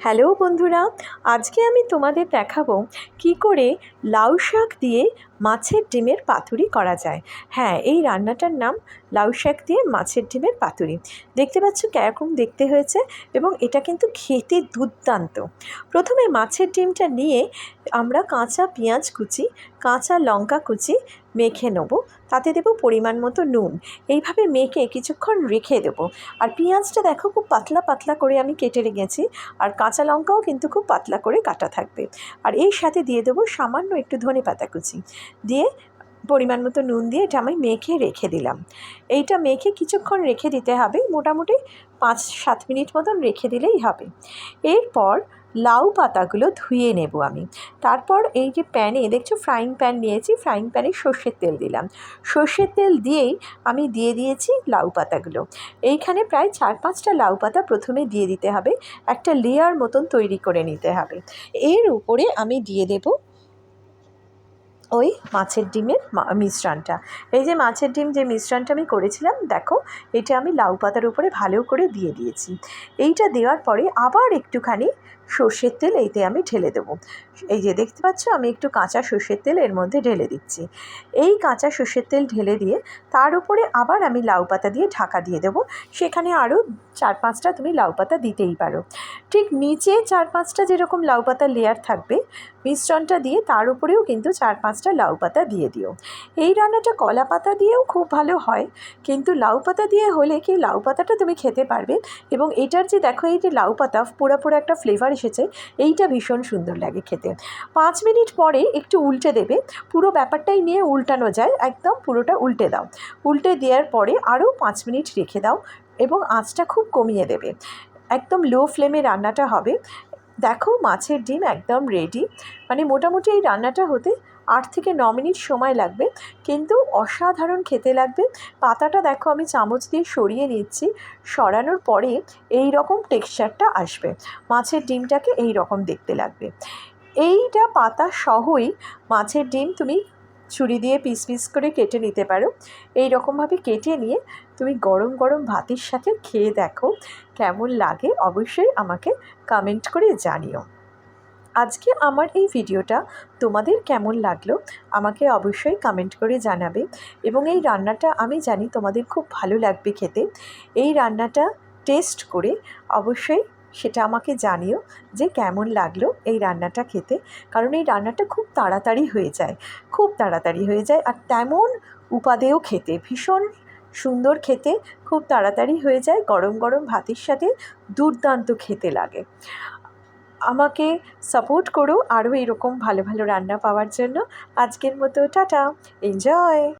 Hello বন্ধুরা আজকে আমি তোমাদের দেখাবো কি করে লাউ শাক দিয়ে মাছের ডিমের পাতুরি করা যায়? হ্যাঁ এই রান্নাটার নাম লাউ শাক দিয়ে মাছের ডিমের পাতুরি। দেখতে পাচ্ছ কীরকম দেখতে হয়েছে এবং এটা কিন্তু খেতে দুর্দান্ত। প্রথমে মাছের ডিমটা নিয়ে আমরা কাঁচা পেঁয়াজ কুচি, কাঁচা লঙ্কা কুচি মেখে নেব। তাতে দেবো পরিমাণ মতো নুন। এইভাবে মেখে কিছুক্ষণ রেখে দেবো। আর পেঁয়াজটা দেখো খুব পাতলা পাতলা করে আমি কেটে রেখেছি। আর কাঁচা লঙ্কাও কিন্তু খুব পাতলা করে কাটা থাকবে। আর এর সাথে দিয়ে দেবো সামান্য একটু ধনে পাতা কুচি। দিয়ে পরিমাণ মতো নুন দিয়ে এটা আমি মেখে রেখে দিলাম। এইটা মেখে কিছুক্ষণ রেখে দিতে হবে। মোটামুটি পাঁচ সাত মিনিট মতন রেখে দিলেই হবে। এরপর লাউ পাতাগুলো ধুয়ে নেব আমি। তারপর এই যে প্যানে, দেখছ ফ্রাইং প্যান নিয়েছি ফ্রাইং প্যানে সর্ষের তেল দিলাম। সর্ষের তেল দিয়েই আমি দিয়ে দিয়েছি লাউ পাতাগুলো। এইখানে প্রায় চার পাঁচটা লাউ পাতা প্রথমে দিয়ে দিতে হবে, একটা লেয়ার মতন তৈরি করে নিতে হবে। এর উপরে আমি দিয়ে দেব ওই মাছের ডিমের মিশ্রণটা। এই যে মাছের ডিম যে মিশ্রণটা আমি করেছিলাম, দেখো, এটা আমি লাউ পাতার উপরে ভালো করে দিয়ে দিয়েছি। এইটা দেওয়ার পরে আবার একটুখানি সর্ষের তেল এইতে আমি ঢেলে দেবো। এই যে দেখতে পাচ্ছ, আমি একটু কাঁচা সর্ষের তেল এর মধ্যে ঢেলে দিচ্ছি। এই কাঁচা সর্ষের তেল ঢেলে দিয়ে তার উপরে আবার আমি লাউ পাতা দিয়ে ঢাকা দিয়ে দেবো। সেখানে আরও চার পাঁচটা তুমি লাউ পাতা দিতেই পারো। ঠিক নিচে চার পাঁচটা যেরকম লাউ পাতার লেয়ার থাকবে, মিশ্রণটা দিয়ে তার উপরেও কিন্তু চার পাঁচটা লাউ পাতা দিয়ে দিও। এই রান্নাটা কলা পাতা দিয়েও খুব ভালো হয়, কিন্তু লাউ পাতা দিয়ে হলে কি লাউ পাতাটা তুমি খেতে পারবে? এবং এটার যে দেখো, এই যে লাউ পাতা পুরো পুরো একটা ফ্লেভার এসেছে, এইটা ভীষণ সুন্দর লাগে খেতে। পাঁচ মিনিট পরে একটু উল্টে দেবে, পুরো ব্যাপারটাই নিয়ে উল্টানো যায়, একদম পুরোটা উল্টে দাও। উল্টে দেওয়ার পরে আরও পাঁচ মিনিট রেখে দাও এবং আঁচটা খুব কমিয়ে দেবে। একদম লো ফ্লেমে রান্নাটা হবে। দেখো মাছের ডিম একদম রেডি মানে মোটামুটি এই রান্নাটা হতে আট থেকে ন মিনিট সময় লাগবে। কিন্তু অসাধারণ খেতে লাগবে। পাতাটা দেখো আমি চামচ দিয়ে সরিয়ে নিচ্ছি। সরানোর পরে এই রকম টেক্সচারটা আসবে। মাছের ডিমটাকে এই রকম দেখতে লাগবে। এইটা পাতা সহই মাছের ডিম তুমি ছুরি দিয়ে পিস পিস করে কেটে নিতে পারো। এই রকমভাবে কেটে নিয়ে তুমি গরম গরম ভাতের সাথে খেয়ে দেখো কেমন লাগে অবশ্যই আমাকে কমেন্ট করে জানিও। আজকে আমার এই ভিডিওটা তোমাদের কেমন লাগল আমাকে অবশ্যই কমেন্ট করে জানাবে এবং এই রান্নাটা আমি জানি তোমাদের খুব ভালো লাগবে খেতে। এই রান্নাটা টেস্ট করে অবশ্যই সেটা আমাকে জানিও যে কেমন লাগল এই রান্নাটা খেতে। কারণ এই রান্নাটা খুব তাড়াতাড়ি হয়ে যায়, খুব তাড়াতাড়ি হয়ে যায় আর তেমন উপাদেয় খেতে, ভীষণ সুন্দর খেতে খুব তাড়াতাড়ি হয়ে যায়, গরম গরম ভাতের সাথে দুর্দান্ত খেতে লাগে। আমাকে সাপোর্ট করো আরও এরকম ভালো ভালো রান্না পাওয়ার জন্য। আজকের মতো, টাটা এনজয়